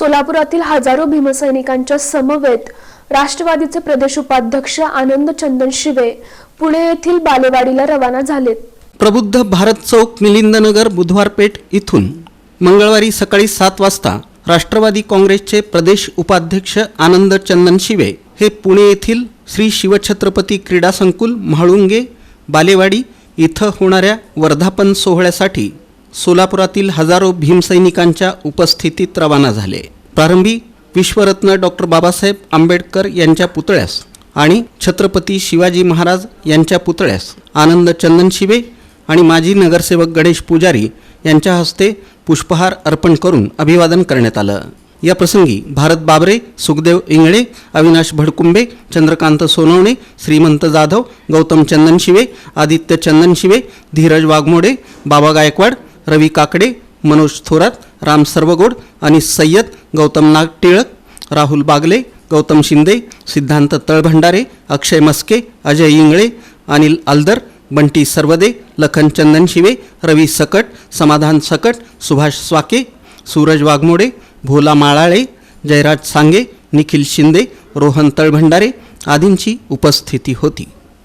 सोलापुरातील हजारो भीमसैनिकांच्या समवेत राष्ट्रवादीचे प्रदेश उपाध्यक्ष आनंद चंदन शिवे पुणे येथील बालेवाडीला रवाना झालेत. प्रबुद्ध भारत चौक मिलिंदनगर बुधवार पेठ इथून मंगळवारी सकाळी सात वाजता राष्ट्रवादी काँग्रेसचे प्रदेश उपाध्यक्ष आनंद चंदन शिवे हे पुणे येथील श्री शिवछत्रपती क्रीडा संकुल म्हाळुंगे बालेवाडी इथं होणाऱ्या वर्धापन सोहळ्यासाठी सोलापुरातील हजारो भीमसैनिकांच्या उपस्थितीत रवाना झाले. प्रारंभी विश्वरत्न डॉक्टर बाबासाहेब आंबेडकर यांच्या पुतळ्यास आणि छत्रपती शिवाजी महाराज यांच्या पुतळ्यास आनंद चंदन शिवे आणि माजी नगरसेवक गणेश पुजारी यांच्या हस्ते पुष्पहार अर्पण करून अभिवादन करण्यात आलं. या प्रसंगी भारत बाबरे सुखदेव इंगळे अविनाश भडकुंबे चंद्रकांत सोनवणे श्रीमंत जाधव गौतम चंदन शिवे आदित्य चंदन शिवे धीरज वाघमोडे बाबा गायकवाड रवी काकडे मनोज थोरात राम सर्वगोड आणि सय्यद गौतम नाग टिळक राहुल बागले गौतम शिंदे सिद्धांत तळभंडारे अक्षय मस्के अजय इंगळे अनिल आलदर बंटी सर्वदे लखन चंदन शिवे रवी सकट समाधान सकट सुभाष स्वाके सूरज वाघमोडे भोला माळाळे जयराज सांगे निखिल शिंदे रोहन तळभंडारे आदींची उपस्थिती होती.